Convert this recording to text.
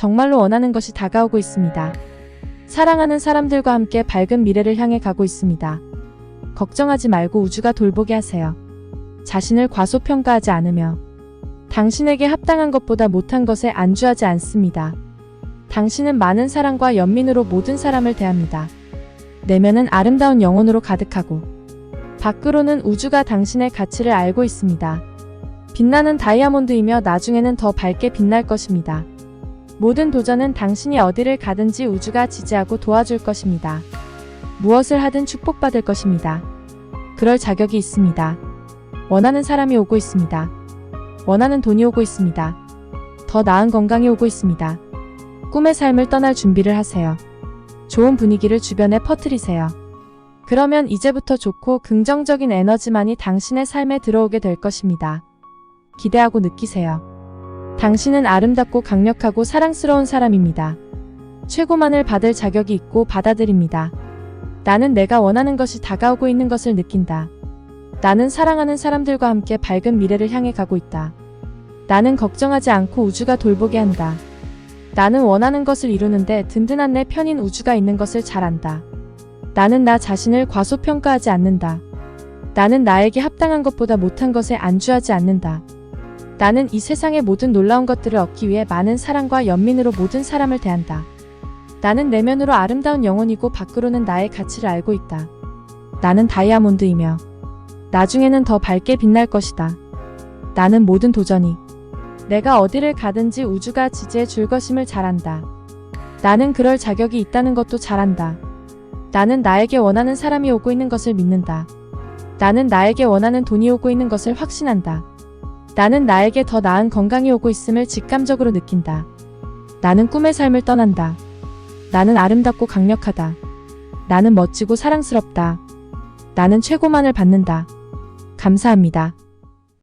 정말로 원하는 것이 다가오고 있습니다. 사랑하는 사람들과 함께 밝은 미래를 향해 가고 있습니다. 걱정하지 말고 우주가 돌보게 하세요. 자신을 과소평가하지 않으며 당신에게 합당한 것보다 못한 것에 안주하지 않습니다. 당신은 많은 사랑과 연민으로 모든 사람을 대합니다. 내면은 아름다운 영혼으로 가득하고 밖으로는 우주가 당신의 가치를 알고 있습니다. 빛나는 다이아몬드이며 나중에는 더 밝게 빛날 것입니다. 모든 도전은 당신이 어디를 가든지 우주가 지지하고 도와줄 것입니다. 무엇을 하든 축복받을 것입니다. 그럴 자격이 있습니다. 원하는 사람이 오고 있습니다. 원하는 돈이 오고 있습니다. 더 나은 건강이 오고 있습니다. 꿈의 삶을 떠날 준비를 하세요. 좋은 분위기를 주변에 퍼뜨리세요. 그러면 이제부터 좋고 긍정적인 에너지만이 당신의 삶에 들어오게 될 것입니다. 기대하고 느끼세요. 당신은 아름답고 강력하고 사랑스러운 사람입니다. 최고만을 받을 자격이 있고 받아들입니다. 나는 내가 원하는 것이 다가오고 있는 것을 느낀다. 나는 사랑하는 사람들과 함께 밝은 미래를 향해 가고 있다. 나는 걱정하지 않고 우주가 돌보게 한다. 나는 원하는 것을 이루는데 든든한 내 편인 우주가 있는 것을 잘 안다. 나는 나 자신을 과소평가하지 않는다. 나는 나에게 합당한 것보다 못한 것에 안주하지 않는다. 나는 이 세상의 모든 놀라운 것들을 얻기 위해 많은 사랑과 연민으로 모든 사람을 대한다. 나는 내면으로 아름다운 영혼이고 밖으로는 나의 가치를 알고 있다. 나는 다이아몬드이며 나중에는 더 밝게 빛날 것이다. 나는 모든 도전이 내가 어디를 가든지 우주가 지지해 줄 것임을 잘 안다. 나는 그럴 자격이 있다는 것도 잘 안다. 나는 나에게 원하는 사람이 오고 있는 것을 믿는다. 나는 나에게 원하는 돈이 오고 있는 것을 확신한다. 나는 나에게 더 나은 건강이 오고 있음을 직감적으로 느낀다. 나는 꿈의 삶을 떠난다. 나는 아름답고 강력하다. 나는 멋지고 사랑스럽다. 나는 최고만을 받는다. 감사합니다.